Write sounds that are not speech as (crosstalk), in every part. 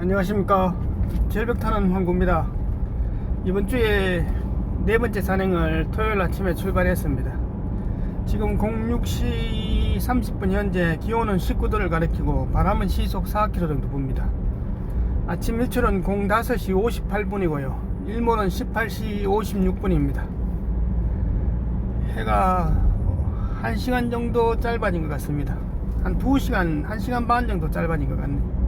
안녕하십니까. 절벽 타는 황구입니다. 이번 주에 네 번째 산행을 토요일 아침에 출발했습니다. 지금 06시 30분 현재 기온은 19도를 가리키고 바람은 시속 4km 정도 붑니다. 아침 일출은 05시 58분이고요. 일몰은 18시 56분입니다. 해가 1시간 정도 짧아진 것 같습니다. 한 2시간, 1시간 반 정도 짧아진 것 같네요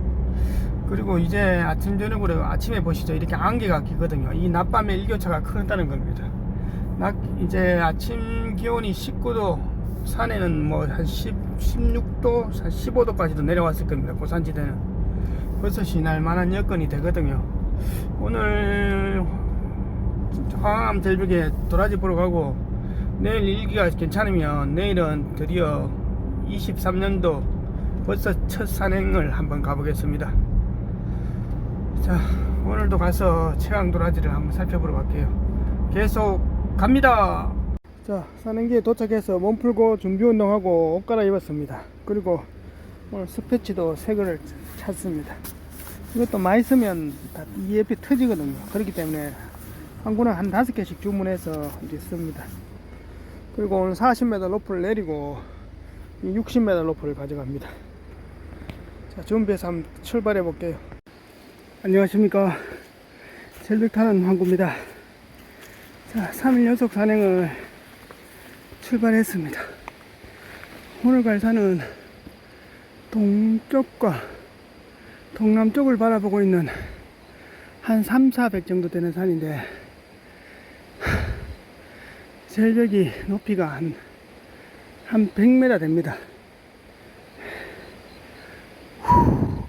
그리고 이제 아침 저녁으로 아침에 보시죠. 이렇게 안개가 끼거든요. 이 낮밤에 일교차가 크다는 겁니다. 낮 이제 아침 기온이 19도 산에는 뭐 한 10, 16도 한 15도까지도 내려왔을 겁니다. 고산지대는. 버섯이 날 만한 여건이 되거든요. 오늘 황암 절벽에 도라지 보러 가고 내일 일기가 괜찮으면 내일은 드디어 23년도 버섯 첫 산행을 한번 가보겠습니다 자 오늘도 가서 최강 도라지를 한번 살펴보러 갈게요. 계속 갑니다. 자 산행기에 도착해서 몸 풀고 준비 운동하고 옷 갈아입었습니다. 그리고 오늘 새 거를 찾습니다. 이것도 많이 쓰면 다 EFP 터지거든요. 그렇기 때문에 한 군에 한 다섯 개씩 주문해서 이제 씁니다. 그리고 오늘 40m 로프를 내리고 60m 로프를 가져갑니다. 자 준비해서 한번 출발해 볼게요 안녕하십니까. 절벽 타는 황구입니다. 자 3일 연속 산행을 출발했습니다. 오늘 갈 산은 동쪽과 동남쪽을 바라보고 있는 한 3, 400 정도 되는 산인데 절벽이 높이가 한, 한 100m 됩니다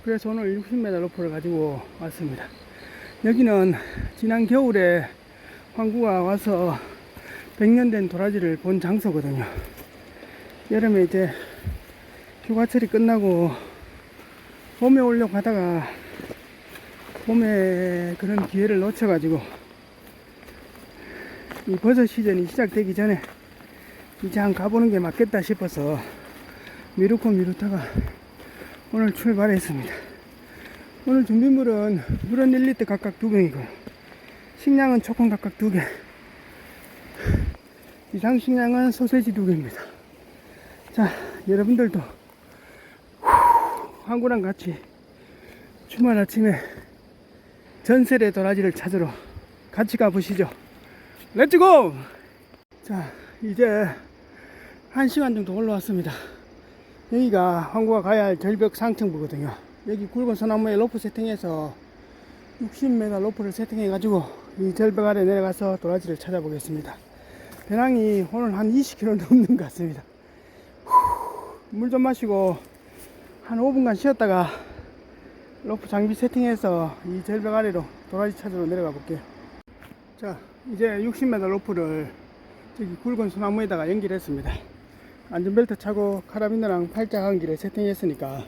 그래서 오늘 60m 로프를 가지고 왔습니다. 여기는 지난 겨울에 황구가 와서 100년 된 도라지를 본 장소거든요. 여름에 이제 휴가철이 끝나고 봄에 오려고 하다가 봄에 그런 기회를 놓쳐가지고 이 버섯 시즌이 시작되기 전에 이제 한 가보는 게 맞겠다 싶어서 미루고 미루다가 오늘 출발했습니다. 오늘 준비물은 물은 1리터 각각 두 병이고요. 식량은 초콩 각각 두 개. 이상 식량은 소세지 두 개입니다. 자, 여러분들도 한구랑 같이 주말 아침에 전설의 도라지를 찾으러 같이 가보시죠. 렛츠고! 자, 이제 한 시간 정도 올라왔습니다. 여기가 황구가 가야 할 절벽 상층부거든요. 여기 굵은 소나무에 로프 세팅해서 60m 로프를 세팅해 가지고 이 절벽 아래 내려가서 도라지를 찾아보겠습니다. 배낭이 오늘 한 20kg 넘는 것 같습니다. 물 좀 마시고 한 5분간 쉬었다가 로프 장비 세팅해서 이 절벽 아래로 도라지 찾으러 내려가 볼게요. 자, 이제 60m 로프를 저기 굵은 소나무에다가 연결했습니다. 안전벨트 차고 카라비너랑 팔자간기를 세팅했으니까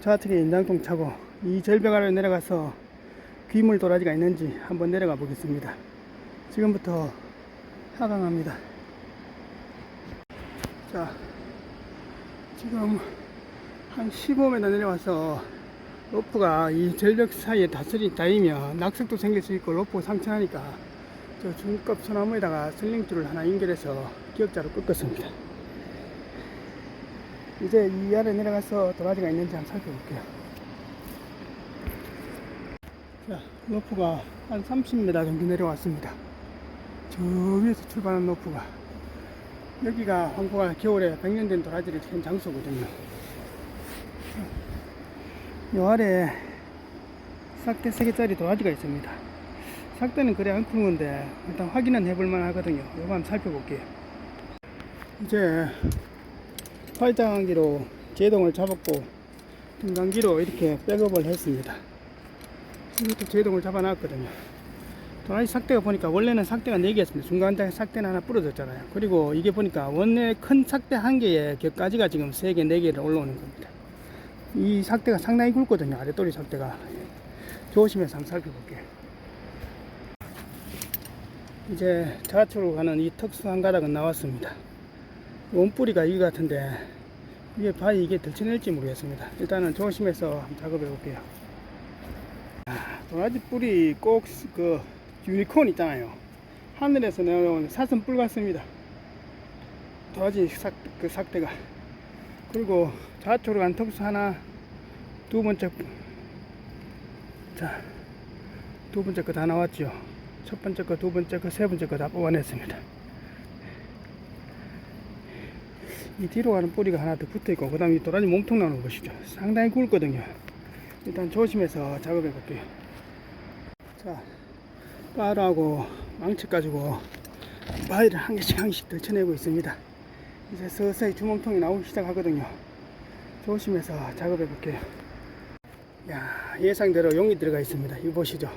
좌측에 인장통 차고 이 절벽 아래 내려가서 귀물 도라지가 있는지 한번 내려가 보겠습니다. 지금부터 하강합니다. 자, 지금 한 15m 내려와서 로프가 이 절벽 사이에 다슬이 닿이면 낙석도 생길 수 있고 로프 상처하니까 저 중급 소나무에다가 슬링줄을 하나 연결해서 기역자로 꺾었습니다. 이제 이 아래 내려가서 도라지가 있는지 한번 살펴볼게요. 자, 로프가 한 30m 정도 내려왔습니다. 저 위에서 출발한 로프가 여기가 황구가 겨울에 100년 된 도라지를 캔 장소거든요. 요 아래 싹대 3개짜리 도라지가 있습니다. 싹대는 그래 안큰 건데 일단 확인은 해볼 만 하거든요. 요거 한번 살펴볼게요. 이제 활장기로 제동을 잡았고 등강기로 이렇게 백업을 했습니다. 이것도 제동을 잡아놨거든요. 도라지 삭대가 보니까 원래는 삭대가 4개였습니다. 중간에 삭대는 하나 부러졌잖아요. 그리고 이게 보니까 원래 큰 삭대 한 개에 격가지가 지금 3개, 4개를 올라오는 겁니다. 이 삭대가 상당히 굵거든요. 아래돌이 삭대가. 조심해서 한번 살펴볼게요. 이제 좌측으로 가는 이 특수한 가닥은 나왔습니다. 원뿌리가 이 같은데 이게 바위 이게 들쳐낼지 모르겠습니다. 일단은 조심해서 작업해 볼게요. 도라지 뿔이 꼭그 유니콘 있잖아요. 하늘에서 내려온 사슴 뿔 같습니다. 도라지 삭, 그 삭대가. 그리고 좌측으로 간 턱수 하나, 두 번째, 자, 두 번째 거 다 나왔죠. 첫 번째 거, 두 번째 거, 세 번째 거 다 뽑아냈습니다. 이 뒤로 가는 뿌리가 하나 더 붙어 있고, 그 다음에 이 도라지 몸통 나오는 거 보시죠. 상당히 굵거든요. 일단 조심해서 작업해 볼게요. 자, 빠르하고 망치 가지고 바위를 한 개씩 한 개씩 들쳐내고 있습니다. 이제 서서히 주먹통이 나오기 시작하거든요. 조심해서 작업해 볼게요. 야, 예상대로 용이 들어가 있습니다. 이거 보시죠.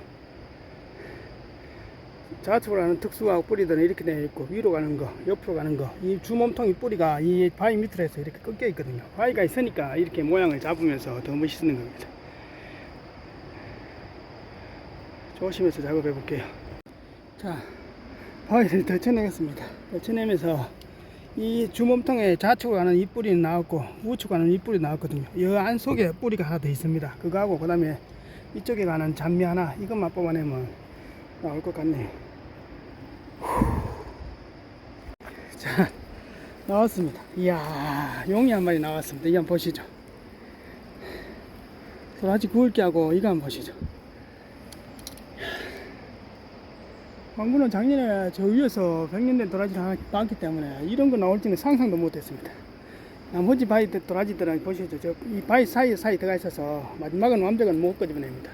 좌측으로 가는 특수하고 뿌리들은 이렇게 되어 있고 위로 가는 거, 옆으로 가는 거. 이 주몸통이 뿌리가 이 바위 밑으로 해서 이렇게 꺾여 있거든요. 바위가 있으니까 이렇게 모양을 잡으면서 더 멋있는 겁니다. 조심해서 작업해 볼게요. 자, 바위를 덜쳐내겠습니다. 덜쳐내면서 이 주몸통에 좌측으로 가는 이 뿌리는 나왔고 우측으로 가는 이 뿌리 나왔거든요. 이 안 속에 뿌리가 하나 더 있습니다. 그거하고 그 다음에 이쪽에 가는 잔미 하나 이것만 뽑아내면 나올 것 같네. 자, 나왔습니다. 이야, 용이 한 마리 나왔습니다. 이 한번 보시죠. 도라지 구울게 하고 이거 한번 보시죠. 광구는 작년에 저 위에서 100년 된 도라지를 봤기 때문에 이런 거 나올지는 상상도 못했습니다. 나머지 바위 들- 도라지들은 보시죠. 저 이 바위 사이 사이 들어가 있어서 마지막은 완벽은 못 끄집어냅니다.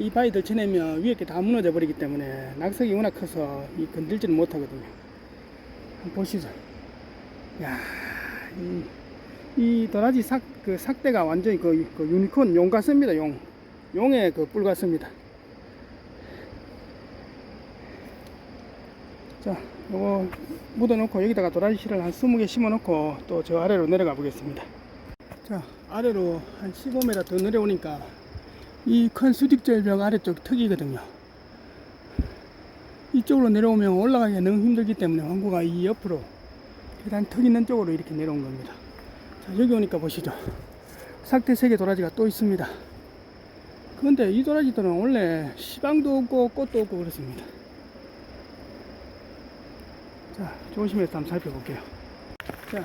이 바위 들쳐내면 위에 게 다 무너져 버리기 때문에 낙석이 워낙 커서 이 건들지는 못하거든요. 한번 보시죠. 야, 이, 이 도라지 삭, 그 삭대가 완전히 그, 그 유니콘 용 같습니다. 용. 용의 그 뿔 같습니다. 자, 요거 묻어놓고 여기다가 도라지 씨를 한 20개 심어놓고 또 저 아래로 내려가 보겠습니다. 자, 아래로 한 15m 더 내려오니까 이 큰 수직절벽 아래쪽 턱이거든요. 이쪽으로 내려오면 올라가기가 너무 힘들기 때문에 왕구가 이 옆으로 계단 턱 있는 쪽으로 이렇게 내려온 겁니다. 자, 여기 오니까 보시죠. 삭대 세개 도라지가 또 있습니다. 그런데 이 도라지들은 원래 시방도 없고 꽃도 없고 그렇습니다. 자, 조심해서 한번 살펴볼게요. 자,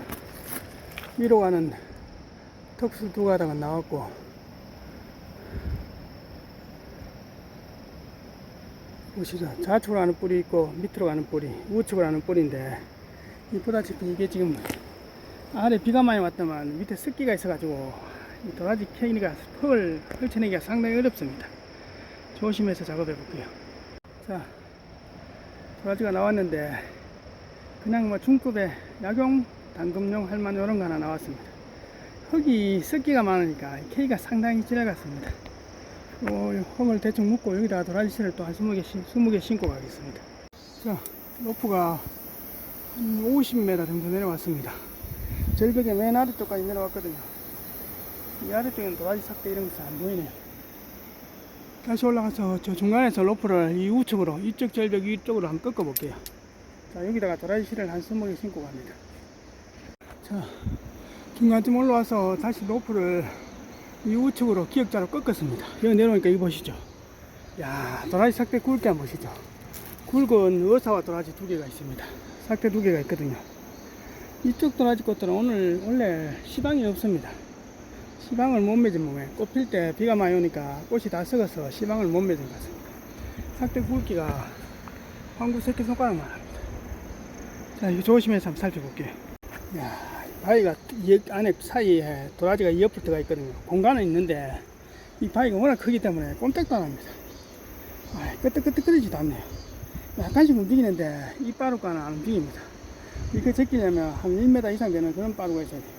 위로 가는 턱수 두 가닥은 나왔고, 보시죠. 좌측으로 가는 뿌리 있고, 밑으로 가는 뿌리, 우측으로 가는 뿌리인데, 이 보다시피 이게 지금 아래 비가 많이 왔다만 밑에 습기가 있어가지고, 이 도라지 캐기가 흙을 펼쳐내기가 상당히 어렵습니다. 조심해서 작업해 볼게요. 자, 도라지가 나왔는데, 그냥 뭐 중급의 약용, 당금용, 할만 이런 거 하나 나왔습니다. 흙이 습기가 많으니까 케이가 상당히 지나갔습니다. 어, 흙을 대충 묶고 여기다가 도라지 씨를 또 한 20개, 신- 20개 신고 가겠습니다. 자, 로프가 한 50m 정도 내려왔습니다. 절벽의 맨 아래쪽까지 내려왔거든요. 이 아래쪽에는 도라지 삭대 이런 것이 안 보이네요. 다시 올라가서 저 중간에서 로프를 이 우측으로, 이쪽 절벽 위쪽으로 한번 꺾어 볼게요. 자, 여기다가 도라지 실을 한 20개 신고 갑니다. 자, 중간쯤 올라와서 다시 로프를 이 우측으로 기역자로 꺾었습니다. 여기 내려오니까 이거 보시죠. 야, 도라지 삭대 굵게 한번 보시죠. 굵은 의사와 도라지 두 개가 있습니다. 삭대 두 개가 있거든요. 이쪽 도라지 꽃들은 오늘 원래 시방이 없습니다. 시방을 못 맺은 몸에 꽃필 때 비가 많이 오니까 꽃이 다 썩어서 시방을 못 맺은 것 같습니다. 삭대 굵기가 한구 새끼 손가락만 합니다. 자, 이거 조심해서 한번 살펴볼게요. 야, 바위가 이 안에 사이에 도라지가 이 옆으로 들어가 있거든요. 공간은 있는데 이 바위가 워낙 크기 때문에 꼼짝도 안 합니다. 아, 끄떡끄떡거리지도 않네요. 약간씩 움직이는데 이 빠루가는 안 움직입니다. 이거 제끼려면 한 1m 이상 되는 그런 빠루가 있어야 돼요.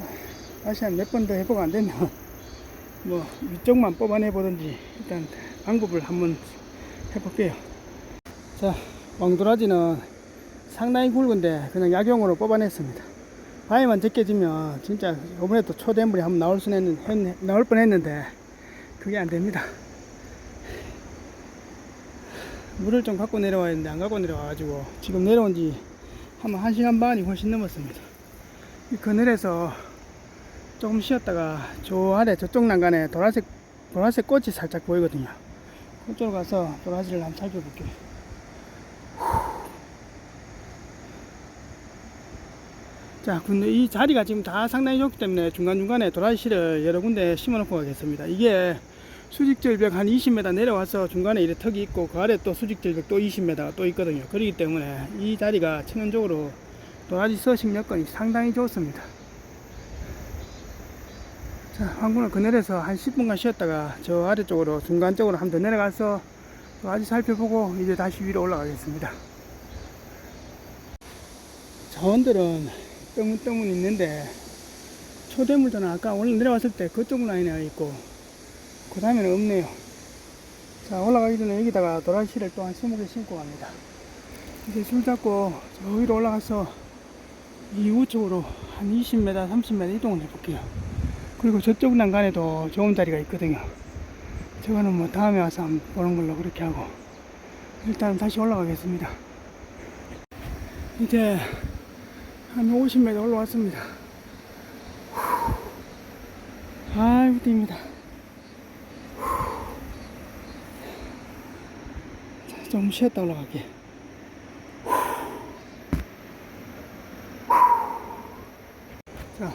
아, 다시 한 몇 번 더 해보고 안 되면 (laughs) 뭐 위쪽만 뽑아내 보든지 일단 방법을 한번 해볼게요. 자, 왕도라지는 상당히 굵은데 그냥 약용으로 뽑아냈습니다. 바위만 제껴지면 진짜 이번에도 초대물이 한번 나올 수 있는 했- 나올 뻔 했는데 그게 안 됩니다. 물을 좀 갖고 내려와야 되는데 안 갖고 내려와가지고 지금 내려온 지한한 시간 반이 훨씬 넘었습니다. 이 그늘에서 조금 쉬었다가 저 아래 저쪽 난간에 도라색 보라색 꽃이 살짝 보이거든요. 그쪽으로 가서 도라지를 한번 살펴볼게요. 자, 근데 이 자리가 지금 다 상당히 좋기 때문에 중간중간에 도라지씨를 여러 군데 심어 놓고 가겠습니다. 이게 수직절벽 한 20m 내려와서 중간에 이래 턱이 있고 그 아래 또 수직절벽 또 20m 또 있거든요. 그렇기 때문에 이 자리가 천연적으로 도라지 서식 여건이 상당히 좋습니다. 자, 황군을 그늘에서 한 10분간 쉬었다가 저 아래쪽으로 중간 쪽으로 한 번 더 내려가서 도라지 살펴보고 이제 다시 위로 올라가겠습니다. 자원들은 뜨문뜨문 있는데 초대물들은 아까 오늘 내려왔을 때 그쪽 라인에 있고 그 다음에는 없네요. 자 올라가기 전에 여기다가 도라지를 또 한 20개 심고 갑니다. 이제 줄 잡고 저 위로 올라가서 이 우측으로 한 20m, 30m 이동을 해볼게요. 그리고 저쪽 난간에도 좋은 자리가 있거든요. 저거는 뭐 다음에 와서 한번 보는 걸로 그렇게 하고 일단 다시 올라가겠습니다. 이제 한 50m 올라왔습니다. 아이고 뜁니다. 자, 좀 쉬었다 올라갈게. 자,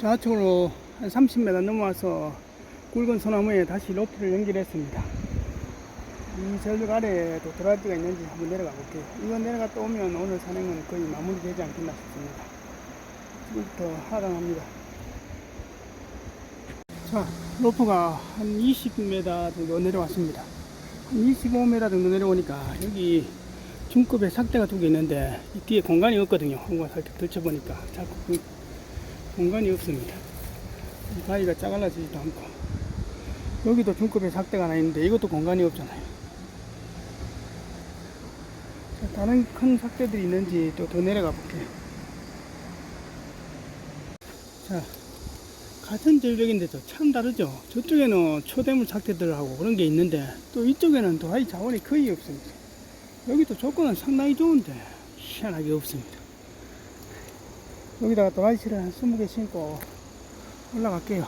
좌측으로 한 30m 넘어와서 굵은 소나무에 다시 로프를 연결했습니다. 이 절벽 아래에도 도라지가 있는지 한번 내려가 볼게요. 이거 내려갔다 오면 오늘 산행은 거의 마무리되지 않겠나 싶습니다. 지금부터 하강합니다. 자, 로프가 한 20m 정도 내려왔습니다. 한 25m 정도 내려오니까 여기 중급에 삭대가 두 개 있는데 이 뒤에 공간이 없거든요. 한번 살짝 들춰보니까 자꾸 그 공간이 없습니다. 이 바위가 짜갈라지지도 않고 여기도 중급에 삭대가 하나 있는데 이것도 공간이 없잖아요. 자, 다른 큰 삭대들이 있는지 또 더 내려가 볼게요. 자, 같은 절벽인데 도 참 다르죠. 저쪽에는 초대물 삭대들하고 그런 게 있는데 또 이쪽에는 도라지 자원이 거의 없습니다. 여기도 조건은 상당히 좋은데 희한하게 없습니다. 여기다가 도라지를 한 20개 심고 올라갈게요.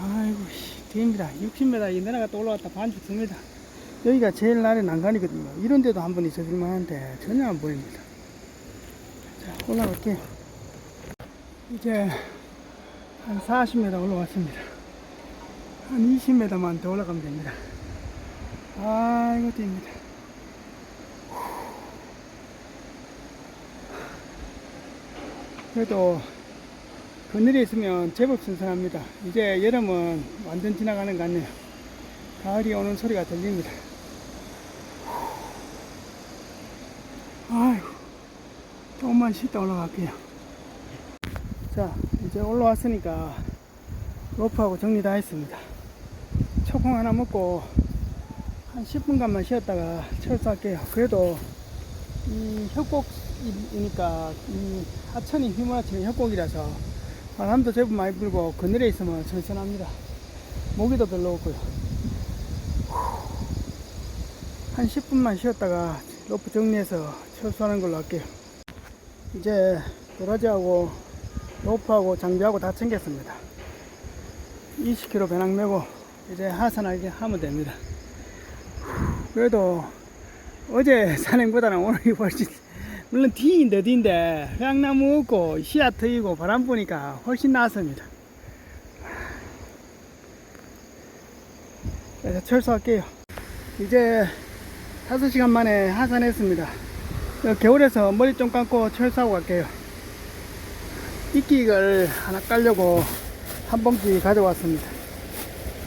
아이고, 씨, 뒤입니다. 60m 이 내려갔다 올라갔다 반죽 듭니다. 여기가 제일 날의 난간이거든요. 이런 데도 한 번 있어줄 만한데 전혀 안 보입니다. 자, 올라갈게요. 이제 한 40m 올라왔습니다. 한 20m만 더 올라가면 됩니다. 아이고, 됩니다. 그래도 그늘에 있으면 제법 신선합니다. 이제 여름은 완전 지나가는 것 같네요. 가을이 오는 소리가 들립니다. 아이고, 조금만 쉬다 올라갈게요. 자, 이제 올라왔으니까 로프하고 정리 다 했습니다. 초콩 하나 먹고 한 10분간만 쉬었다가 철수할게요. 그래도 이 협곡이니까 이 하천이 휘몰아치는 협곡이라서 바람도 제법 많이 불고 그늘에 있으면 선선합니다. 모기도 별로 없고요. 한 10분만 쉬었다가 로프 정리해서 철수하는 걸로 할게요. 이제 도라지하고 로프하고 장비하고 다 챙겼습니다. 20kg 배낭 메고 이제 하산하게 하면 됩니다. 그래도 어제 산행보다는 오늘이 훨씬 물론 뒤인데 뒤인데 향나무 없고 씨앗 트이고 바람 부니까 훨씬 낫습니다. 그래서 철수할게요. 이제 5시간 만에 하산했습니다. 어, 겨울에서 머리 좀 감고 철수하고 갈게요. 이끼를 하나 깔려고 한 봉지 가져왔습니다.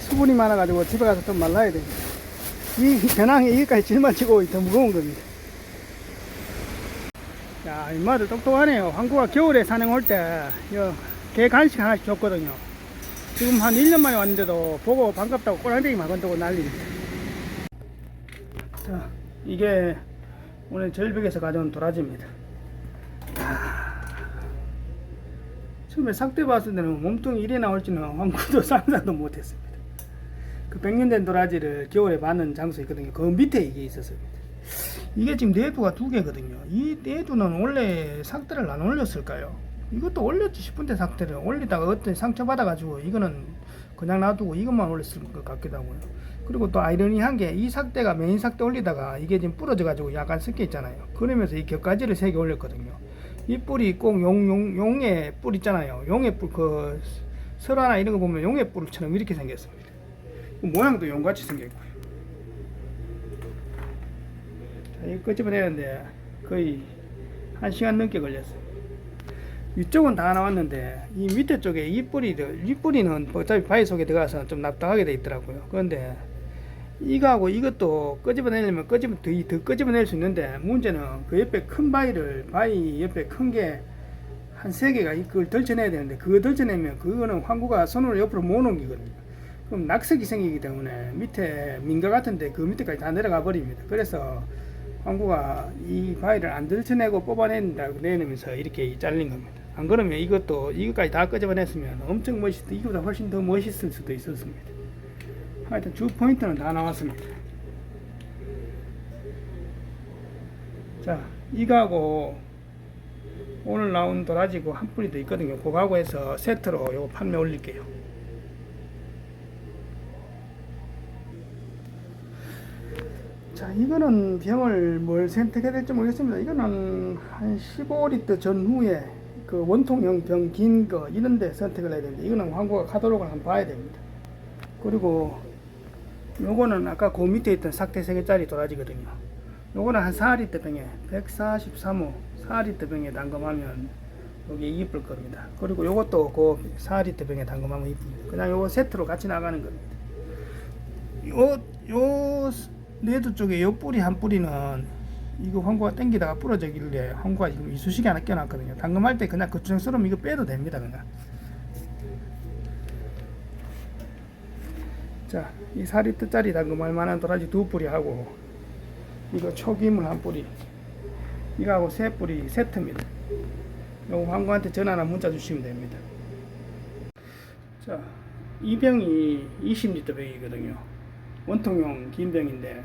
수분이 많아 가지고 집에 가서 좀 말라야 됩니다. 이 배낭에 이기까지 짊어지고 더 무거운 겁니다. 야, 이마들 똑똑하네요. 한국가 겨울에 산행 올 때, 개 간식 하나씩 줬거든요. 지금 한 1년 만에 왔는데도 보고 반갑다고 꼬랑대기 막 건드고 난리입니다. 자, 이게 오늘 절벽에서 가져온 도라지입니다. 아, 처음에 삭대 봤을 때는 몸뚱이 이래 나올지는 아무도 (laughs) 상상도 못했습니다. 그 백년 된 도라지를 겨울에 받는 장소에 있거든요. 그 밑에 이게 있었어요. 이게 지금 내두가 두 개거든요. 이 내두는 원래 삭대를 안 올렸을까요? 이것도 올렸지 싶은데 삭대를 올리다가 어떤 상처 받아가지고 이거는 그냥 놔두고 이것만 올렸을 것 같기도 하고요. 그리고 또 아이러니한 게 이 삭대가 메인 삭대 올리다가 이게 지금 부러져 가지고 약간 섞여 있잖아요. 그러면서 이 격가지를 세 개 올렸거든요. 이 뿔이 꼭 용, 용, 용의 뿔 있잖아요. 용의 뿔, 그, 설화나 이런 거 보면 용의 뿔처럼 이렇게 생겼습니다. 그 모양도 용같이 생겼고요. 자, 이거 끄집어내는데 거의 한 시간 넘게 걸렸어요. 위쪽은 다 나왔는데 이 밑에 쪽에 이 뿌리들 이 뿌리는 어차피 바위 속에 들어가서 좀 납작하게 돼 있더라고요. 그런데 이거하고 이것도 끄집어내려면 끄집어 더, 더 끄집어낼 수 있는데 문제는 그 옆에 큰 바위를 바위 옆에 큰 게 한 세 개가 그걸 덜쳐내야 되는데 그거 덜쳐내면 그거는 황구가 손으로 옆으로 못 옮기거든요. 그럼 낙석이 생기기 때문에 밑에 민가 같은데 그 밑에까지 다 내려가 버립니다. 그래서 황구가 이 바위를 안 들쳐내고 뽑아낸다고 내놓으면서 이렇게 잘린 겁니다. 안 그러면 이것도 이것까지 다 끄집어냈으면 엄청 멋있, 이거보다 훨씬 더 멋있을 수도 있었습니다. 하여튼 주 포인트는 다 나왔습니다. 자, 이거하고 오늘 나온 도라지고 한 뿌리 더 있거든요. 그거하고 해서 세트로 요거 판매 올릴게요. 자, 이거는 병을 뭘 선택해야 될지 모르겠습니다. 이거는 한 15리터 전후에 그 원통형 병 긴 거 이런 데 선택을 해야 되는데 이거는 황구가 카talog을 한번 봐야 됩니다. 그리고 요거는 아까 그 밑에 있던 삭대 3개짜리 도라지거든요. 요거는 한 4리터 병에 143호 4리터 병에 담금하면 여기 이쁠 겁니다. 그리고 요것도 그 4리터 병에 담금하면 이쁩니다. 그냥 요거 세트로 같이 나가는 겁니다. 요, 요 레드 쪽에 요 뿌리 한 뿌리는 이거 황구가 땡기다가 부러지길래 황구가 지금 이쑤시개 하나 껴놨거든요. 담금할 때 그냥 그중스러면 이거 빼도 됩니다. 그냥. 자, 이 4리터짜리 담금할 만한 도라지 두 뿌리 하고 이거 초기물 한 뿌리 이거하고 세 뿌리 세트입니다. 요거 황구한테 전화나 문자 주시면 됩니다. 자, 이 병이 20리터 병이거든요. 원통용 긴 병인데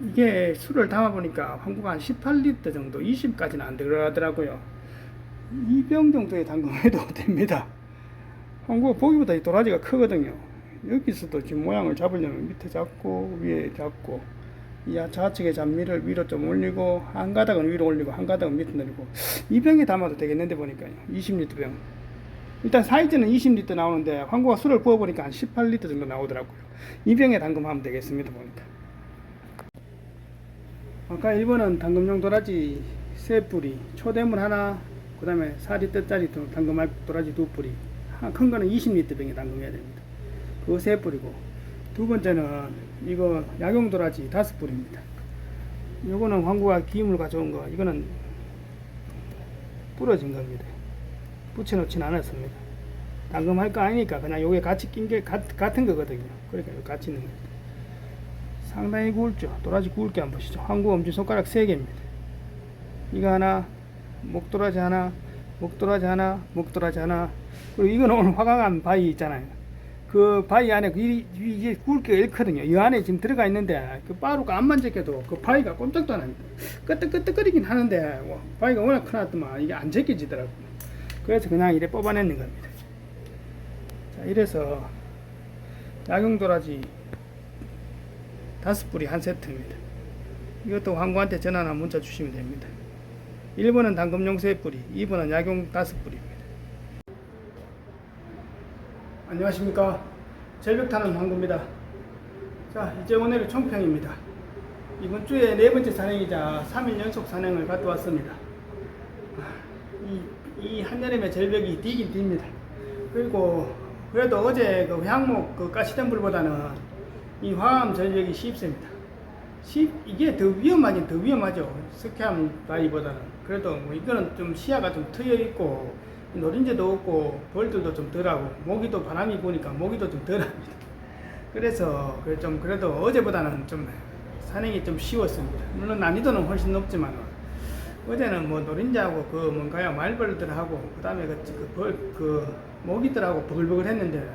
이게 술을 담아 보니까 황구가 한 18리터 정도, 20까지는 안 들어가더라고요. 이 병 정도에 담금해도 (laughs) 됩니다. 황구가 보기보다 이 도라지가 크거든요. 여기서도 지금 모양을 잡으려면 밑에 잡고 위에 잡고 이 좌측의 잡미를 위로 좀 올리고 한 가닥은 위로 올리고 한 가닥은 밑에 내리고 이 병에 담아도 되겠는데 보니까요. 20리터 병. 일단 사이즈는 20리터 나오는데 황구가 술을 부어보니까 한 18리터 정도 나오더라고요. 이 병에 담금하면 되겠습니다 보니까. 아까 1번은 담금용 도라지 세 뿌리, 초대물 하나, 그 다음에 4리터짜리 도- 담금할 도라지 두 뿌리, 한큰 거는 20리터 병에 담금해야 됩니다. 그거 세 뿌리고, 두 번째는 이거 약용 도라지 다섯 뿌리입니다. 요거는 황구가 기임을 가져온 거, 이거는 부러진 겁니다. 붙여놓진 않았습니다. 담금할 거 아니니까 그냥 요게 같이 낀 게 같은 거거든요. 그러니까 요 같이 있는 겁니다. 상당히 굵죠. 도라지 굵게 한번 보시죠. 한국 엄지 손가락 3개입니다. 이거 하나, 목도라지 하나, 목도라지 하나, 목도라지 하나. 그리고 이거는 오늘 화강암 바위 있잖아요. 그 바위 안에 그 이- 이- 이게 굵기가 잃거든요. 이 안에 지금 들어가 있는데 그 바로가 안만 제껴도 그 바위가 꼼짝도 안 합니다. 끄떡끄떡거리긴 하는데 뭐 바위가 워낙 크나더만 이게 안 제껴지더라고요. 그래서 그냥 이래 뽑아내는 겁니다. 자, 이래서 약용 도라지 다섯 뿌리 한 세트입니다. 이것도 황구한테 전화나 문자 주시면 됩니다. 1번은 당금용 세 뿌리, 2번은 약용 다섯 뿌리입니다. 안녕하십니까. 절벽타는 황구입니다. 자, 이제 오늘의 총평입니다. 이번 주에 네 번째 산행이자 3일 연속 산행을 갔다 왔습니다. 이, 이 한여름의 절벽이 뒤긴 딥니다. 그리고 그래도 어제 그 향목 그 가시덤불보다는 이 화암 절벽이 쉽습니다. 쉽, 이게 더 위험하긴 더 위험하죠. 스키암 바위보다는. 그래도 뭐 이거는 좀 시야가 좀 트여 있고 노린재도 없고 벌들도 좀 덜하고 모기도 바람이 부니까 모기도 좀 덜합니다. (laughs) 그래서 그래 좀 그래도 어제보다는 좀 산행이 좀 쉬웠습니다. 물론 난이도는 훨씬 높지만 어제는 뭐 노린자하고 그 뭔가요 말벌들하고 그다음에 그벌그 그 모기들하고 버글버글 했는데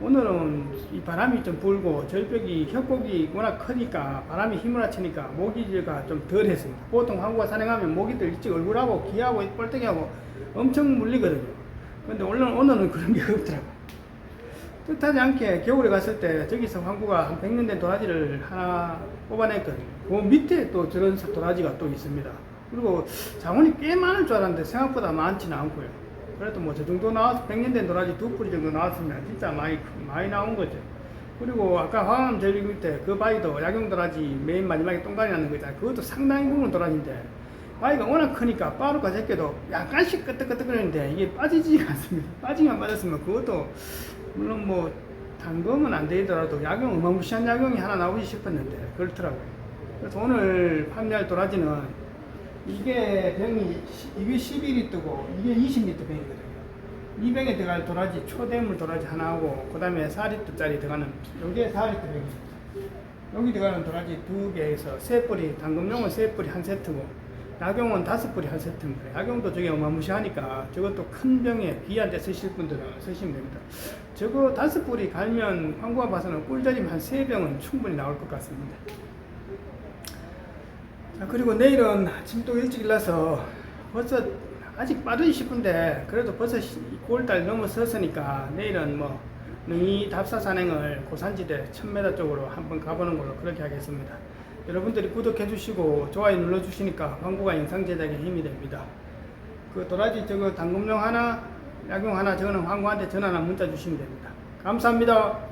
오늘은 이 바람이 좀 불고 절벽이 협곡이 워낙 크니까 바람이 휘몰아치니까 모기가 좀 덜했습니다. 보통 한국에 산행하면 모기들 일찍 얼굴하고 귀하고 뻘떡이하고 엄청 물리거든요. 근데 오늘 오늘은 그런 게 없더라고. 뜻하지 않게 겨울에 갔을 때 저기서 황구가 한 100년 된 도라지를 하나 뽑아냈거든요. 그 밑에 또 저런 도라지가 또 있습니다. 그리고 자원이 꽤 많을 줄 알았는데 생각보다 많지는 않고요. 그래도 뭐 저 정도 나와서 100년 된 도라지 두 뿌리 정도 나왔으면 진짜 많이 많이 나온 거죠. 그리고 아까 화암 절리 밑에 그 바위도 약용 도라지 맨 마지막에 똥간이 나는 거 있잖아요. 그것도 상당히 굵은 도라지인데 바위가 워낙 크니까 빠르가 제껴도 약간씩 끄떡끄떡거리는데 이게 빠지지가 않습니다. 빠지만 빠졌으면 그것도 물론 뭐 단검은 안 되더라도 약용 어마무시한 약용이 하나 나오기 싶었는데 그렇더라고요. 그래서 오늘 판매할 도라지는 이게 병이 시- 이게 11리터고 이게 20리터 병이거든요. 이 병에 들어갈 도라지 초대물 도라지 하나하고 그 다음에 4리터짜리 들어가는 이게 4리터 병입니다. 여기 들어가는 도라지 두 개에서 세 뿌리 당금용은 세 뿌리 한 세트고 약용은 다섯 뿌리 한 세트입니다. 약용도 저게 어마무시하니까 저것도 큰 병에 귀한 데 쓰실 분들은 쓰시면 됩니다. 저거 다섯 뿌리 갈면 황구가 봐서는 꿀자림 한세 병은 충분히 나올 것 같습니다. 자, 그리고 내일은 아침 또 일찍 일어나서 벌써 아직 빠르지 싶은데 그래도 벌써 9월달 넘어섰으니까 내일은 뭐 능이 답사 산행을 고산지대 1000m 쪽으로 한번 가보는 걸로 그렇게 하겠습니다. 여러분들이 구독해 주시고 좋아요 눌러 주시니까 광고가 영상 제작에 힘이 됩니다. 그 도라지 저거 당금용 하나, 약용 하나 저거는 황구한테 전화나 문자 주시면 됩니다. 감사합니다.